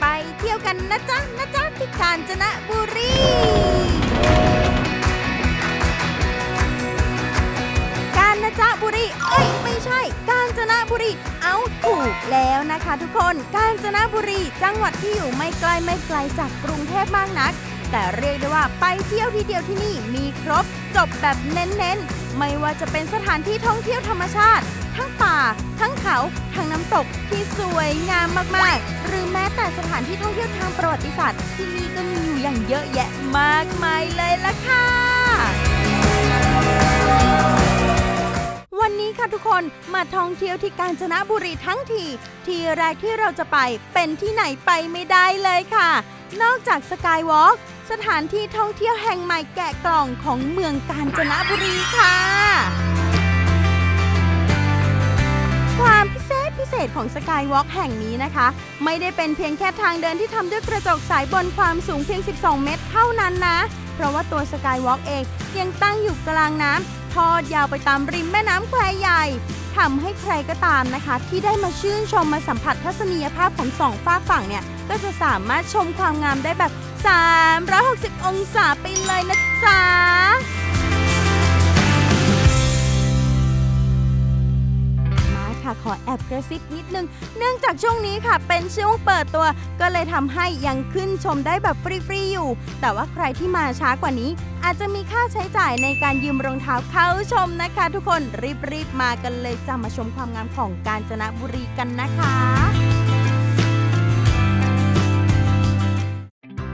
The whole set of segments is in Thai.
ไปเที่ยวกันนะจ๊ะนะจ๊ะที่กาญจนบุรีกาญจนบุรีเอ้ยไม่ใช่ กาญจนบุรี เอาถูกแล้วนะคะทุกคน กาญจนบุรีจังหวัดที่อยู่ไม่ไกลไม่ไกลจากกรุงเทพมากนัก แต่เรียกได้ว่าไปเที่ยวทีเดียวที่นี่มีครบจบแบบเน้นๆ ไม่ว่าจะเป็นสถานที่ท่องเที่ยวธรรมชาติ ทั้งป่าทั้งเขาทั้งน้ำตกที่สวยงามมากๆ หรือแม้แต่สถานที่ท่องเที่ยวทางประวัติศาสตร์ที่นี่ก็มีอยู่อย่างเยอะแยะมากมายเลยล่ะค่ะ วันนี้ค่ะทุกคนมาท่องเที่ยวที่กาญจนบุรีทั้งที ที่แรกที่เราจะไปเป็นที่ไหนไปไม่ได้เลยค่ะ นอกจากสกายวอล์กสถานที่ท่องเที่ยวแห่งใหม่แกะกล่องของเมืองกาญจนบุรีค่ะ ความพิเศษพิเศษของสกายวอล์กแห่งนี้นะคะ ไม่ได้เป็นเพียงแค่ทางเดินที่ทำด้วยกระจกใสบนความสูงเพียง 12 เมตรเท่านั้นนะ เพราะว่าตัวสกายวอล์กเองยังตั้งอยู่กลางน้ำทอดยาวไปตามริมแม่น้ำแควใหญ่ทำให้ใครก็ตามนะคะ ที่ได้มาชื่นชมมาสัมผัสทัศนียภาพของสองฝากฝั่งเนี่ย ก็จะสามารถชมความงามได้แบบ 360 องศาไปเลยนะจ๊ะ ค่ะขอแอบกระซิบนิดนึง เนื่องจากช่วงนี้ค่ะ เป็นช่วงเปิดตัว ก็เลยทำให้ยังขึ้นชมได้แบบฟรีๆอยู่ แต่ว่าใครที่มาช้ากว่านี้ อาจจะมีค่าใช้จ่ายในการยืมรองเท้าเข้าชมนะคะ ทุกคนรีบๆมากันเลยจะมาชมความงามของกาญจนบุรีกันนะคะ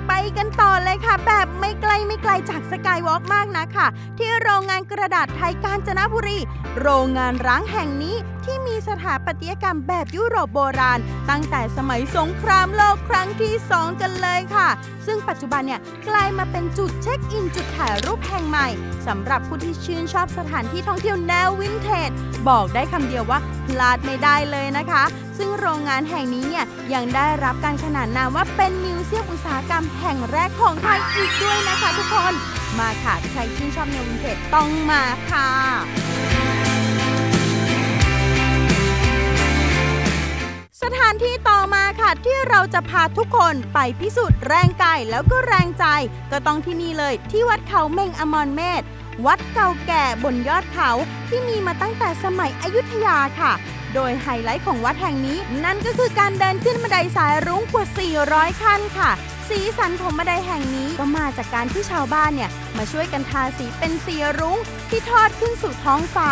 ไปกันต่อเลยค่ะ แบบ ไม่ไกลไม่ไกลจากสกายวอล์กมากนะค่ะ ที่โรงงานกระดาษไทยกาญจนบุรี โรงงานร้างแห่งนี้ที่มีสถาปัตยกรรมแบบยุโรปโบราณ ตั้งแต่สมัยสงครามโลกครั้งที่ 2 กันเลยค่ะ ซึ่งปัจจุบันเนี่ยกลายมาเป็นจุดเช็คอินจุดถ่ายรูปแห่งใหม่สำหรับผู้ที่ชื่นชอบสถานที่ท่องเที่ยวแนววินเทจบอกได้คำเดียวว่าพลาดไม่ได้เลยนะคะ ซึ่งโรงงานแห่งนี้เนี่ยยังได้รับการขนานนามว่าเป็นมิวเซียมอุตสาหกรรมแห่งแรกของไทยอีกด้วยนะคะทุกคน มาค่ะใครชื่นชอบแนววินเทจต้องมาค่ะ สถานที่ต่อมาค่ะที่เราจะพาทุกคนไปพิสูจน์แรงกายแล้วก็แรงใจ ก็ต้องที่นี่เลยที่วัดเขาเมงอมรเมธวัดเก่าแก่บนยอดเขาที่มีมาตั้งแต่สมัยอยุธยาค่ะ โดยไฮไลท์ของวัดแห่งนี้ นั่นก็คือการเดินขึ้นบันไดสายรุ้งกว่า 400 ขั้นค่ะ สีสันของบันไดแห่งนี้ก็มาจากการที่ชาวบ้านเนี่ยมาช่วยกันทาสีเป็นสีรุ้งที่ทอดขึ้นสู่ท้องฟ้า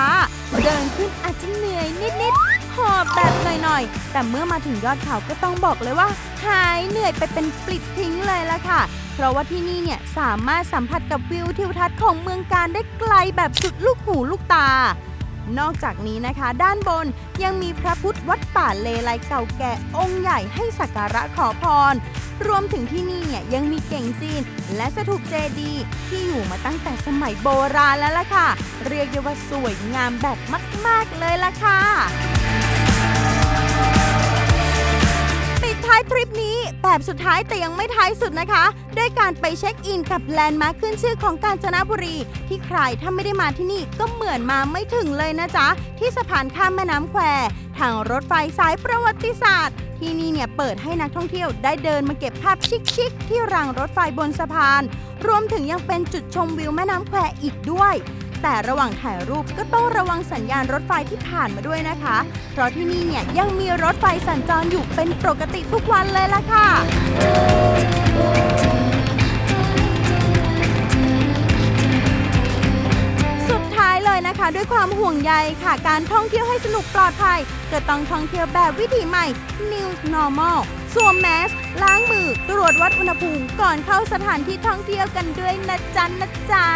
เดินขึ้นอาจจะเหนื่อยนิดๆหอบแบบหน่อยๆ แต่เมื่อมาถึงยอดเขาก็ต้องบอกเลยว่า หายเหนื่อยไปเป็นปลิดทิ้งเลยละค่ะ เพราะว่าที่นี่เนี่ยสามารถสัมผัสกับวิวทิวทัศน์ของเมืองการได้ไกลแบบสุดลูกหูลูกตานอกจากนี้นะคะ ด้านบนยังมีพระพุทธวัดป่าเลไลเก่าแก่องค์ใหญ่ให้สักการะขอพร รวมถึงที่นี่เนี่ยยังมีเก่งจีน และสถูปเจดีย์ที่อยู่มาตั้งแต่สมัยโบราณแล้วล่ะค่ะ เรียกได้ว่าสวยงามแบบมาก ๆ เลยล่ะค่ะ ท้ายทริปนี้ แบบสุดท้ายแต่ยังไม่ท้ายสุดนะคะ ด้วยการไปเช็คอินกับแลนด์มาร์คขึ้นชื่อของกาญจนบุรี ที่ใครถ้าไม่ได้มาที่นี่ก็เหมือนมาไม่ถึงเลยนะจ๊ะ ที่สะพานข้ามแม่น้ำแควทางรถไฟสายประวัติศาสตร์ที่นี่เนี่ยเปิดให้นักท่องเที่ยวได้เดินมาเก็บภาพชิคๆที่รางรถไฟบนสะพาน รวมถึงยังเป็นจุดชมวิวแม่น้ำแควอีกด้วย แต่ระหว่างถ่ายรูปก็ต้องระวังสัญญาณรถไฟที่ผ่านมาด้วยนะคะ เพราะที่นี่เนี่ยยังมีรถไฟสัญจรอยู่เป็นปกติทุกวันเลยล่ะค่ะ สุดท้ายเลยนะคะ ด้วยความห่วงใยค่ะ การท่องเที่ยวให้สนุกปลอดภัยก็ต้องท่องเที่ยวแบบวิถีใหม่ New Normal สวมแมสล้างมือ ตรวจวัดอุณหภูมิ ก่อนเข้าสถานที่ท่องเที่ยวกันด้วยนะจ๊ะนะจ๊ะ